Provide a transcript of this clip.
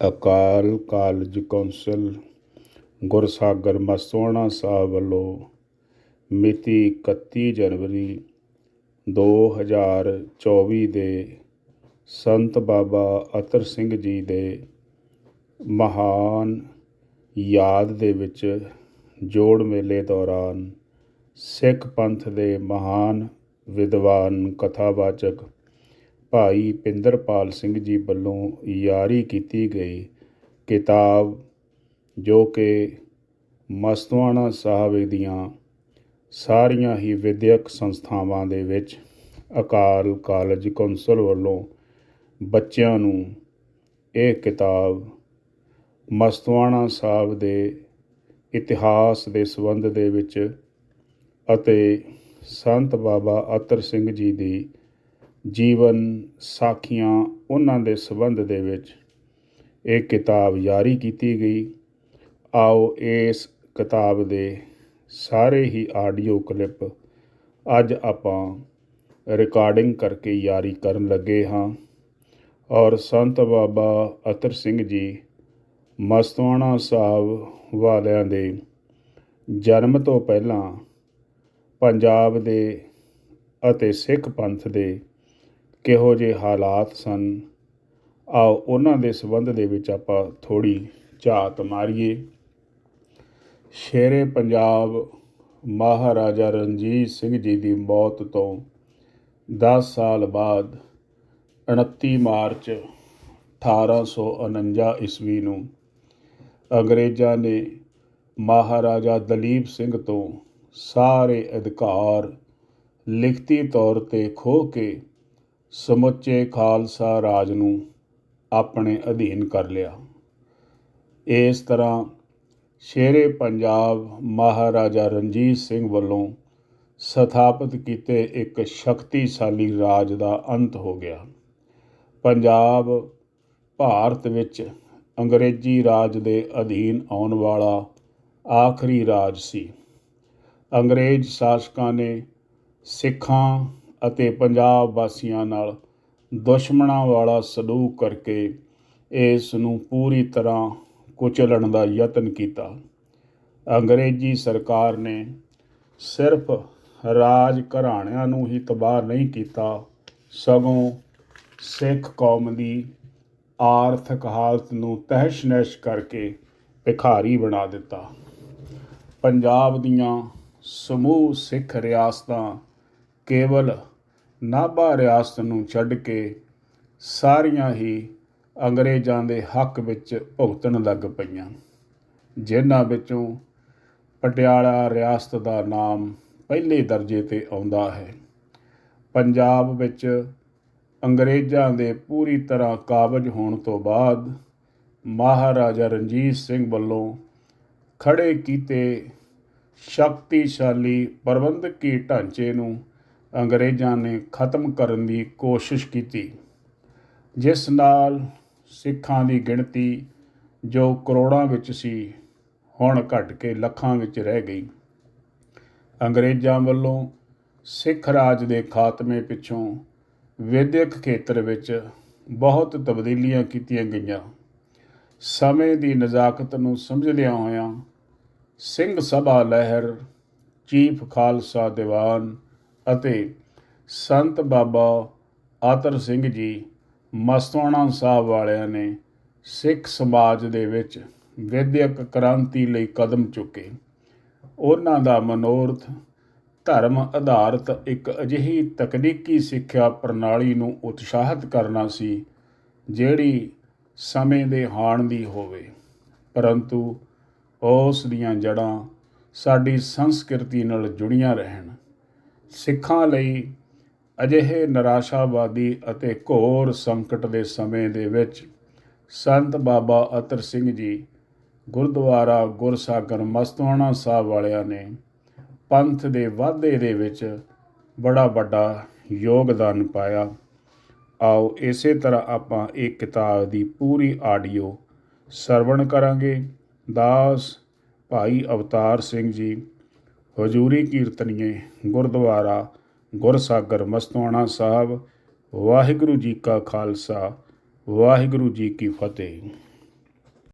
ਅਕਾਲ college council, Gursagar Mastuana ਸਾਹਿਬ ਵੱਲੋਂ ਮਿਤੀ 31 ਜਨਵਰੀ 2024 ਦੇ ਸੰਤ ਬਾਬਾ ਅਤਰ ਸਿੰਘ ਜੀ ਦੇ ਮਹਾਨ ਯਾਦ ਦੇ ਵਿੱਚ ਜੋੜ ਮੇਲੇ ਦੌਰਾਨ ਸਿੱਖ ਪੰਥ ਦੇ ਮਹਾਨ ਵਿਦਵਾਨ ਕਥਾਵਾਚਕ ਭਾਈ ਪਿੰਦਰਪਾਲ ਸਿੰਘ ਜੀ ਵੱਲੋਂ ਯਾਰੀ ਕੀਤੀ ਗਈ ਕਿਤਾਬ, ਜੋ ਕਿ ਮਸਤਵਾਣਾ ਸਾਹਿਬ ਦੀਆਂ ਸਾਰੀਆਂ ਹੀ ਵਿਦਿਅਕ ਸੰਸਥਾਵਾਂ ਦੇ ਵਿੱਚ ਅਕਾਲ ਕਾਲਜ ਕੌਂਸਲ ਵੱਲੋਂ ਬੱਚਿਆਂ ਨੂੰ ਇਹ ਕਿਤਾਬ ਮਸਤਵਾਣਾ ਸਾਹਿਬ ਦੇ ਇਤਿਹਾਸ ਦੇ ਸੰਬੰਧ ਦੇ ਵਿੱਚ ਅਤੇ ਸੰਤ ਬਾਬਾ ਅਤਰ ਸਿੰਘ ਜੀ ਦੀ ਜੀਵਨ ਸਾਖੀਆਂ ਉਹਨਾਂ ਦੇ ਸੰਬੰਧ ਦੇ ਵਿੱਚ ਇਹ ਕਿਤਾਬ ਜਾਰੀ ਕੀਤੀ ਗਈ। ਆਓ ਇਸ ਕਿਤਾਬ ਦੇ ਸਾਰੇ ਹੀ ਆਡੀਓ ਕਲਿੱਪ ਅੱਜ ਆਪਾਂ ਰਿਕਾਰਡਿੰਗ ਕਰਕੇ ਜਾਰੀ ਕਰਨ ਲੱਗੇ ਹਾਂ ਔਰ ਸੰਤ ਬਾਬਾ ਅਤਰ ਸਿੰਘ ਜੀ ਮਸਤਵਾਣਾ ਸਾਹਿਬ ਵਾਲਿਆਂ ਦੇ ਜਨਮ ਤੋਂ ਪਹਿਲਾਂ ਪੰਜਾਬ ਦੇ ਅਤੇ ਸਿੱਖ ਪੰਥ ਦੇ ਕਿਹੋ ਜਿਹੇ ਹਾਲਾਤ ਸਨ? ਆਓ ਉਹਨਾਂ ਦੇ ਸੰਬੰਧ ਦੇ ਵਿੱਚ ਆਪਾਂ ਥੋੜੀ ਝਾਤ ਮਾਰੀਏ। ਸ਼ੇਰੇ ਪੰਜਾਬ ਮਹਾਰਾਜਾ ਰਣਜੀਤ ਸਿੰਘ ਜੀ ਦੀ ਮੌਤ ਤੋਂ 10 ਸਾਲ ਬਾਅਦ 29 ਮਾਰਚ 1849 ਈਸਵੀ ਨੂੰ ਅੰਗਰੇਜ਼ਾਂ ਨੇ ਮਹਾਰਾਜਾ ਦਲੀਪ ਸਿੰਘ ਤੋਂ ਸਾਰੇ ਅਧਿਕਾਰ ਲਿਖਤੀ ਤੌਰ ਤੇ ਖੋਹ ਕੇ ਸਮੁੱਚੇ ਖਾਲਸਾ ਰਾਜ ਨੂੰ ਆਪਣੇ ਅਧੀਨ ਕਰ ਲਿਆ। ਇਸ ਤਰ੍ਹਾਂ ਸ਼ੇਰੇ ਪੰਜਾਬ ਮਹਾਰਾਜਾ ਰਣਜੀਤ ਸਿੰਘ ਵੱਲੋਂ ਸਥਾਪਿਤ ਕੀਤੇ ਇੱਕ ਸ਼ਕਤੀਸ਼ਾਲੀ ਰਾਜ ਦਾ ਅੰਤ ਹੋ ਗਿਆ। ਪੰਜਾਬ ਭਾਰਤ ਵਿੱਚ ਅੰਗਰੇਜ਼ੀ ਰਾਜ ਦੇ ਅਧੀਨ ਆਉਣ ਵਾਲਾ ਆਖਰੀ ਰਾਜ ਸੀ। ਅੰਗਰੇਜ਼ ਸ਼ਾਸਕਾਂ ਨੇ ਸਿੱਖਾਂ ਅਤੇ ਪੰਜਾਬ ਵਾਸੀਆਂ ਨਾਲ ਦੁਸ਼ਮਣਾਂ ਵਾਲਾ ਸਲੂਕ ਕਰਕੇ ਇਸ ਨੂੰ ਪੂਰੀ ਤਰ੍ਹਾਂ ਕੁਚਲਣ ਦਾ ਯਤਨ ਕੀਤਾ। ਅੰਗਰੇਜ਼ੀ ਸਰਕਾਰ ਨੇ ਸਿਰਫ ਰਾਜ ਘਰਾਣਿਆਂ ਨੂੰ ਹੀ ਤਬਾਹ ਨਹੀਂ ਕੀਤਾ, ਸਗੋਂ ਸਿੱਖ ਕੌਮ ਦੀ ਆਰਥਿਕ ਹਾਲਤ ਨੂੰ ਤਹਿਸ਼-ਨਹਿਸ਼ ਕਰਕੇ ਭਿਖਾਰੀ ਬਣਾ ਦਿੱਤਾ। ਪੰਜਾਬ ਦੀਆਂ ਸਮੂਹ ਸਿੱਖ ਰਿਆਸਤਾਂ ਕੇਵਲ ਨਾਭਾ ਰਿਆਸਤ ਨੂੰ ਛੱਡ ਕੇ ਸਾਰੀਆਂ ਹੀ ਅੰਗਰੇਜ਼ਾਂ ਦੇ ਹੱਕ ਵਿੱਚ ਭੁਗਤਣ ਲੱਗ ਪਈਆਂ। ਜਿਨ੍ਹਾਂ ਵਿੱਚੋਂ ਪਟਿਆਲਾ ਰਿਆਸਤ ਦਾ ਨਾਮ ਪਹਿਲੇ ਦਰਜੇ ਤੇ ਆਉਂਦਾ ਹੈ। ਪੰਜਾਬ ਵਿੱਚ ਅੰਗਰੇਜ਼ਾਂ ਦੇ ਪੂਰੀ ਤਰ੍ਹਾਂ ਕਾਬਜ ਹੋਣ ਤੋਂ ਬਾਅਦ ਮਹਾਰਾਜਾ ਰਣਜੀਤ ਸਿੰਘ ਵੱਲੋਂ ਖੜੇ ਕੀਤੇ ਸ਼ਕਤੀਸ਼ਾਲੀ ਪ੍ਰਬੰਧਕੀ ਢਾਂਚੇ ਨੂੰ ਅੰਗਰੇਜ਼ਾਂ ਨੇ ਖਤਮ ਕਰਨ ਦੀ ਕੋਸ਼ਿਸ਼ ਕੀਤੀ, ਜਿਸ ਨਾਲ ਸਿੱਖਾਂ ਦੀ ਗਿਣਤੀ ਜੋ ਕਰੋੜਾਂ ਵਿੱਚ ਸੀ, ਹੁਣ ਘਟ ਕੇ ਲੱਖਾਂ ਵਿੱਚ ਰਹਿ ਗਈ। ਅੰਗਰੇਜ਼ਾਂ ਵੱਲੋਂ ਸਿੱਖ ਰਾਜ ਦੇ ਖਾਤਮੇ ਪਿੱਛੋਂ ਵਿਦਿਅਕ ਖੇਤਰ ਵਿੱਚ ਬਹੁਤ ਤਬਦੀਲੀਆਂ ਕੀਤੀਆਂ ਗਈਆਂ। ਸਮੇਂ ਦੀ ਨਜ਼ਾਕਤ ਨੂੰ ਸਮਝਦਿਆਂ ਹੋਇਆਂ ਸਿੰਘ ਸਭਾ ਲਹਿਰ, ਚੀਫ ਖਾਲਸਾ ਦੀਵਾਨ ਅਤੇ ਸੰਤ ਬਾਬਾ ਆਤਰ ਸਿੰਘ ਜੀ ਮਸਤਵਾਣਾ ਸਾਹਿਬ ਵਾਲਿਆਂ ਨੇ ਸਿੱਖ ਸਮਾਜ ਦੇ ਵਿੱਚ ਵਿਦਿਅਕ ਕ੍ਰਾਂਤੀ ਲਈ ਕਦਮ ਚੁੱਕੇ। ਉਹਨਾਂ ਦਾ ਮਨੋਰਥ ਧਰਮ ਆਧਾਰਿਤ ਇੱਕ ਅਜਿਹੀ ਤਕਨੀਕੀ ਸਿੱਖਿਆ ਪ੍ਰਣਾਲੀ ਨੂੰ ਉਤਸ਼ਾਹਿਤ ਕਰਨਾ ਸੀ, ਜਿਹੜੀ ਸਮੇਂ ਦੇ ਹਾਣ ਦੀ ਹੋਵੇ। ਪਰੰਤੂ ਉਸ ਦੀਆਂ ਜੜਾਂ ਸਾਡੀ ਸੰਸਕ੍ਰਿਤੀ ਨਾਲ ਜੁੜੀਆਂ ਰਹਿਣ। ਸਿੱਖਾਂ ਲਈ ਅਜਿਹੇ ਨਿਰਾਸ਼ਾਵਾਦੀ ਅਤੇ ਘੋਰ ਸੰਕਟ ਦੇ ਸਮੇਂ ਦੇ ਵਿੱਚ ਸੰਤ ਬਾਬਾ ਅਤਰ ਸਿੰਘ ਜੀ ਗੁਰਦੁਆਰਾ ਗੁਰਸਾਗਰ ਮਸਤਵਾਣਾ ਸਾਹਿਬ ਵਾਲਿਆਂ ਨੇ ਪੰਥ ਦੇ ਵਾਧੇ ਦੇ ਵਿੱਚ ਬੜਾ ਵੱਡਾ ਯੋਗਦਾਨ ਪਾਇਆ। ਆਓ ਇਸੇ ਤਰ੍ਹਾਂ ਆਪਾਂ ਇਹ ਕਿਤਾਬ ਦੀ ਪੂਰੀ ਆਡੀਓ ਸਰਵਣ ਕਰਾਂਗੇ। ਦਾਸ ਭਾਈ ਅਵਤਾਰ ਸਿੰਘ ਜੀ ਹਜੂਰੀ ਕੀਰਤਨੀਏ ਗੁਰਦੁਆਰਾ ਗੁਰਸਾਗਰ ਮਸਤਵਾਣਾ ਸਾਹਿਬ ਵਾਹਿਗੁਰੂ ਜੀ ਕਾ ਖਾਲਸਾ ਵਾਹਿਗੁਰੂ ਜੀ ਕੀ ਫਤਿਹ।